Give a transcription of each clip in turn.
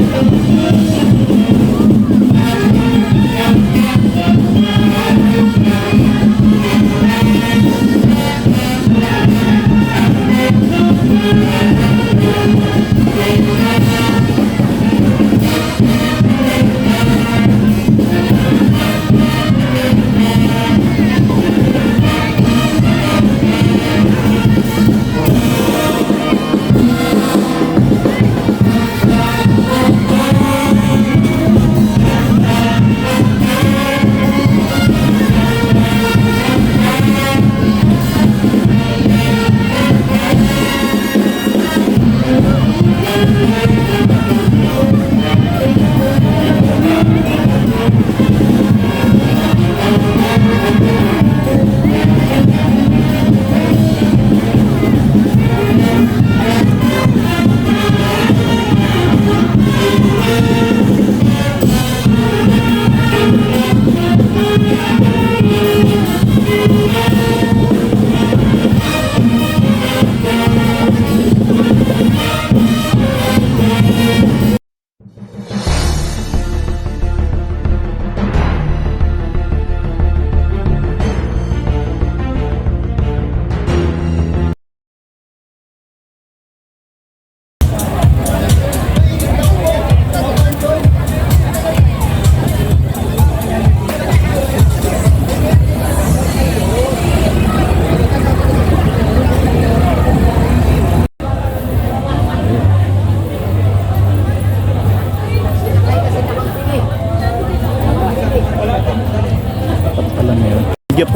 Música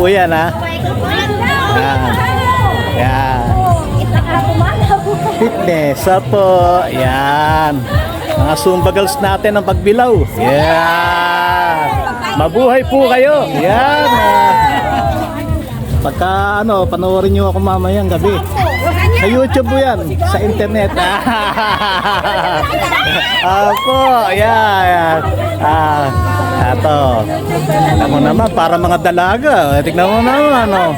po yan ha. Yan. Yan. Fitness. Apo. Yan. Mga Zumba girls natin ang pagbilaw. Yan. Mabuhay po kayo. Yan. ah. Pagka ano, panoorin nyo ako mamayang gabi. Sa YouTube po yan. Sa internet. Apo. Yan. yan. Ah. Ato. Mo naman, para mga dalaga. Tignan mo naman, ano.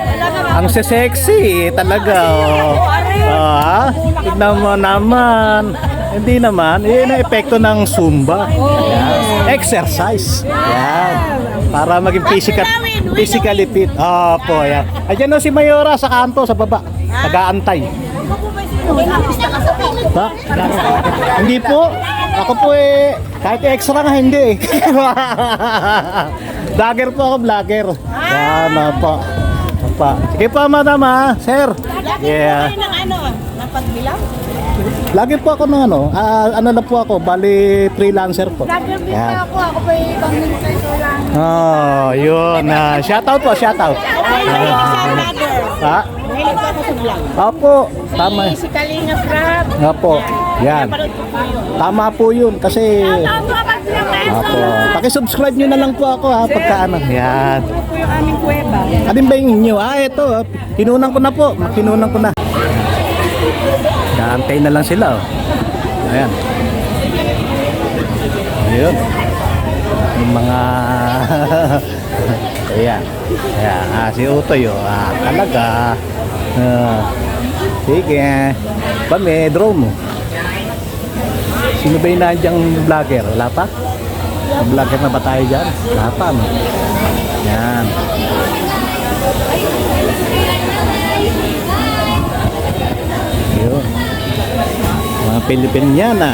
Ang sexy talaga, oh. Ah, tignan mo naman. Hindi naman, yun ang epekto ng Zumba. Yan. Exercise. Yan. Para maging physical, physically fit. Opo, yan. Ayan o si Mayora sa kanto, sa baba. Nag-aantay. Ha? Hindi po. Ako po eh, kahit extra nga hindi eh. vlogger po ako, vlogger. Yan na po. Pa. Sige po, madam ha. Sir. Yeah. ng ano, ng pagbilang? Lagi po ako ng ano, ah, ano na po ako, bali freelancer po. Vlogger din pa ako, ako pa ibang minsan lang. Oh, yun. Uh, shoutout po, shoutout. Mahilig ako sa vlogger. Ha? Mahilig ako vlog. Opo, tama. Si, si Kalinga Crab. Opo, yan. Yun. Tama po yun kasi Opo. Paki-subscribe nyo na lang po ako ha pagka ano. Yan. po yung aming kuweba. Alin ba yung inyo? Ah, ito. ah, Pinunan ko na po. Pinunan ko na. Naantay na lang sila. Oh. Ayan. Ayun. Yung mga... Ayan. Ayan. Ah, si Utoy. Oh. Ah, talaga. Ah, sige. Kami, drone mo. Sino ba yung nandiyan vlogger? Wala pa? May Vlogger na ba tayo dyan? Wala pa, no? Yan. Yun. Mga Pilipiniana.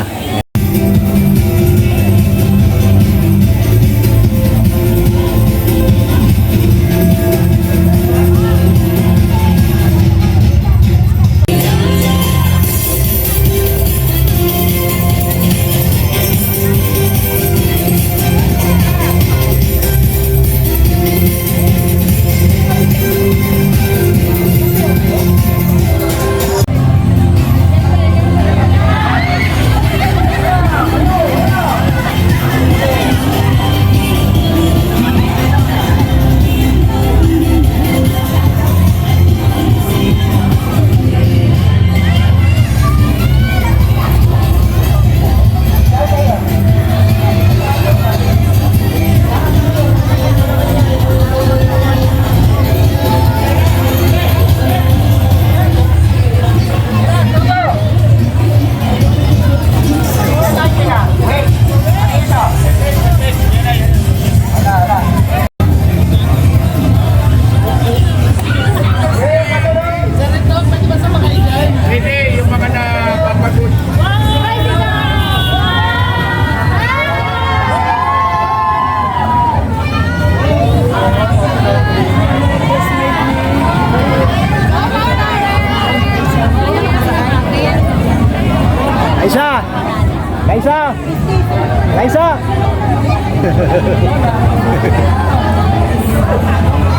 Silangan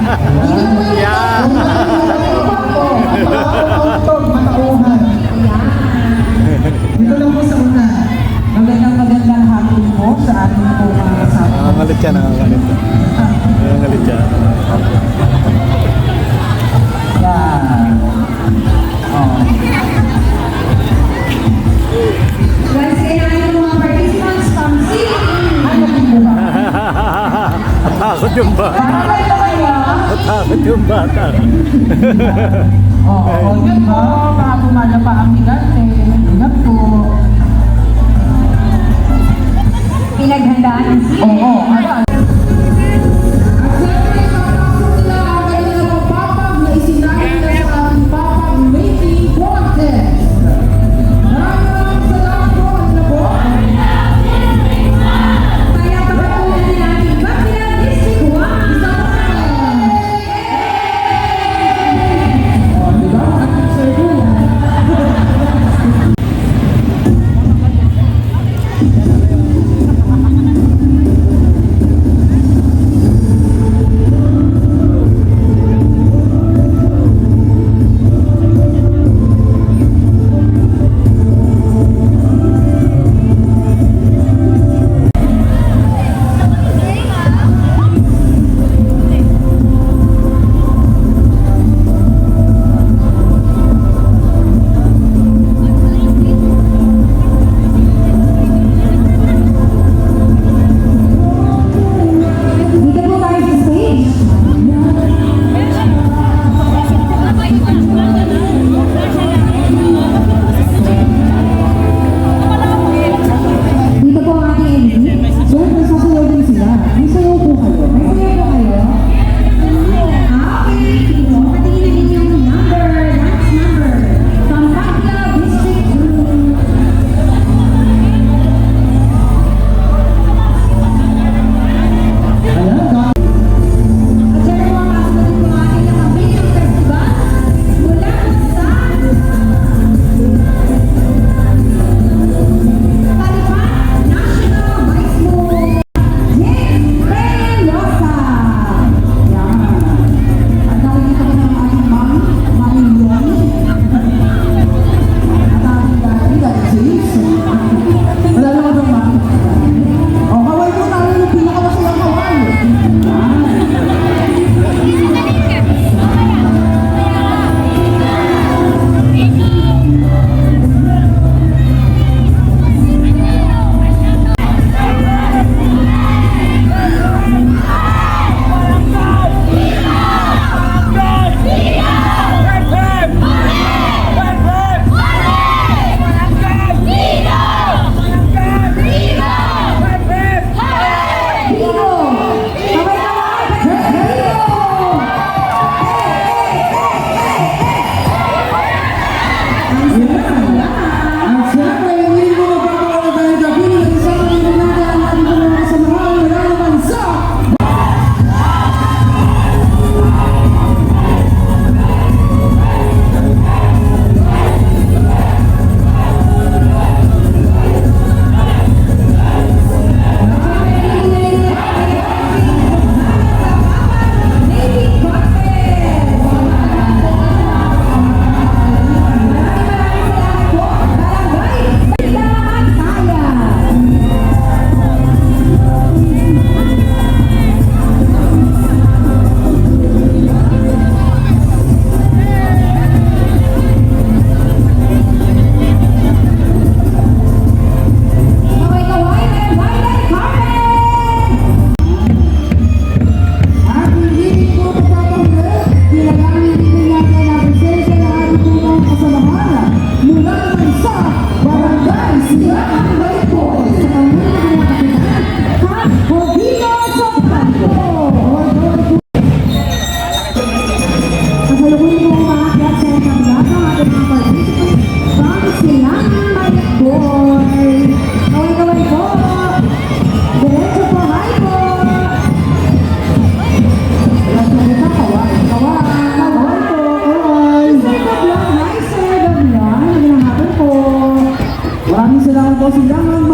すごい。Oo, oh, yun po, baka bumala pa ang bigante. Ingat po. Pinaghandaan ang sili. Oo. Kasilangan